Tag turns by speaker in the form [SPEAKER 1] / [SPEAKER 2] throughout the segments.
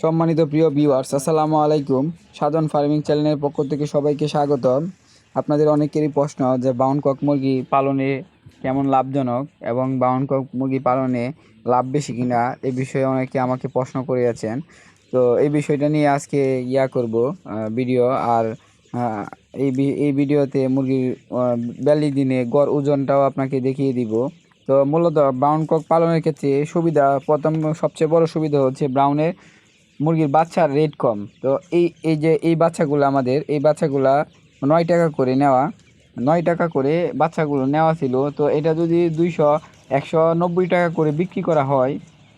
[SPEAKER 1] সম্মানিত প্রিয় ভিউয়ার্স আসসালামু আলাইকুম। সাধন ফার্মিং চ্যানেলের পক্ষ থেকে সবাইকে স্বাগত আপনাদের অনেকেরই প্রশ্ন যে বাউন কক মুরগি পালনে কেমন লাভজনক এবং বাউন কক মুরগি পালনে লাভ বেশি কিনা এই বিষয়ে অনেকে আমাকে প্রশ্ন করেছেন তো এই বিষয়টা নিয়ে আজকে ইয়া করব ভিডিও আর এই এই ভিডিওতে মুরগির ব্যালি দিনে গড় ওজনটাও আপনাকে দেখিয়ে দিব। তো মূলত ব্রাউন কক পালনের ক্ষেত্রে সুবিধা, প্রথম সবচেয়ে বড় সুবিধা হচ্ছে ব্রাউনের মুরগির বাচ্চার রেট কম। তো এই এই যে, এই বাচ্চাগুলো আমাদের, এই বাচ্চাগুলা নয় টাকা করে নেওয়া, নয় টাকা করে বাচ্চাগুলো নেওয়া ছিল। তো এটা যদি দুইশো, একশো নব্বই টাকা করে বিক্রি করা হয়,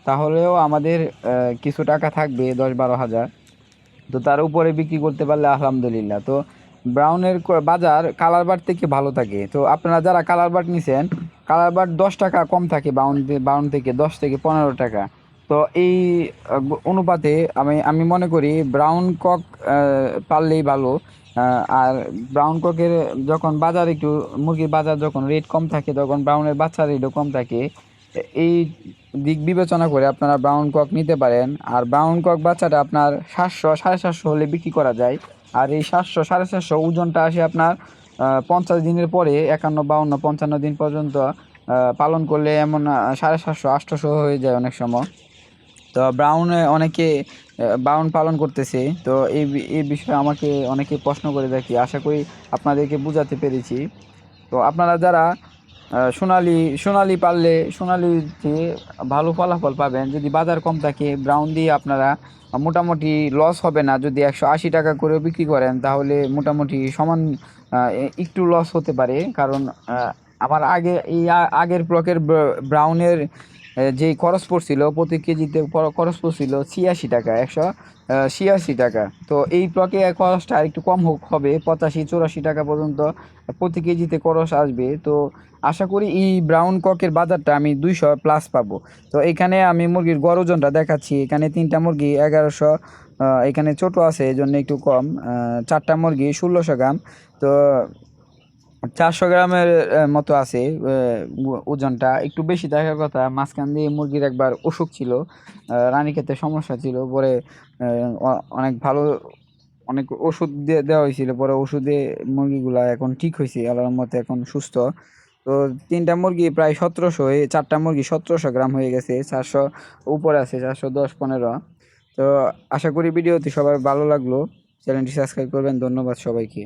[SPEAKER 1] তাহলেও আমাদের কিছু টাকা থাকবে, দশ বারো হাজার। তো তার উপরে বিক্রি করতে পারলে আলহামদুলিল্লাহ। তো ব্রাউনের বাজার কালার বাট থেকে ভালো থাকে। তো আপনারা যারা কালার বাট নিছেন, কালার বাট দশ টাকা কম থাকে, বাউন বাউন থেকে দশ থেকে পনেরো টাকা। তো এই অনুপাতে আমি আমি মনে করি ব্রাউন কক পারলেই ভালো। আর ব্রাউন ককের যখন বাজার একটু, মুরগির বাজার যখন রেট কম থাকে, তখন ব্রাউনের বাচ্চার রেটও কম থাকে। এই দিক বিবেচনা করে আপনারা ব্রাউন কক নিতে পারেন। আর ব্রাউন কক বাচ্চাটা আপনার সাতশো, সাড়ে সাতশো হলে বিক্রি করা যায়। আর এই সাতশো, সাড়ে সাতশো ওজনটা আসে আপনার পঞ্চাশ দিনের পরে, একান্ন, বাউন্ন, পঞ্চান্ন দিন পর্যন্ত পালন করলে এমন সাড়ে সাতশো আটশোশো হয়ে যায় অনেক সময়। তো ব্রাউনে অনেকে ব্রাউন পালন করতেছে। তো এই এই বিষয়ে আমাকে অনেকে প্রশ্ন করে দেখি। আশা করি আপনাদেরকে বোঝাতে পেরেছি। তো আপনারা যারা সোনালি সোনালি পারলে সোনালিতে ভালো ফলাফল পাবেন। যদি বাজার কম থাকে ব্রাউন দিয়ে আপনারা মোটামুটি লস হবে না। যদি একশো আশি টাকা করে বিক্রি করেন, তাহলে মোটামুটি সমান একটু লস হতে পারে। কারণ আমার আগে, এই আগের ব্লকের ব্রাউনের যে খরচ পড়ছিল, প্রতি কেজিতে খরচ পড়ছিল ছিয়াশি টাকা, একশো ছিয়াশি টাকা। তো এই ব্লকে খরচটা আর একটু কম হোক, হবে পঁচাশি, চৌরাশি টাকা পর্যন্ত প্রতি কেজিতে খরচ আসবে। তো আশা করি এই ব্রাউন ককের বাজারটা আমি দুইশো প্লাস পাবো। তো এখানে আমি মুরগির গড় ওজনটা দেখাচ্ছি। এখানে তিনটা মুরগি এগারোশো এখানে ছোট আছে এই জন্য একটু কম। চারটা মুরগি ষোলোশো গ্রাম। তো চারশো গ্রামের মতো আছে ওজনটা। একটু বেশি থাকার কথা মাঝখান দিয়ে মুরগির একবার অসুখ ছিল আহ, রানীক্ষেতের সমস্যা ছিল পরে অনেক ভালো অনেক ওষুধ দিয়ে দেওয়া হয়েছিল পরে ওষুধে মুরগিগুলা এখন ঠিক হয়েছে আল্লাহর মতে এখন সুস্থ। তো তিনটা মুরগি প্রায় সতেরোশো চারটা মুরগি সতেরোশো গ্রাম হয়ে গেছে চারশো উপরে আছে চারশো দশ পনেরো। তো আশা করি ভিডিওটি সবার ভালো লাগল চ্যানেলটি সাবস্ক্রাইব করবেন ধন্যবাদ সবাইকে।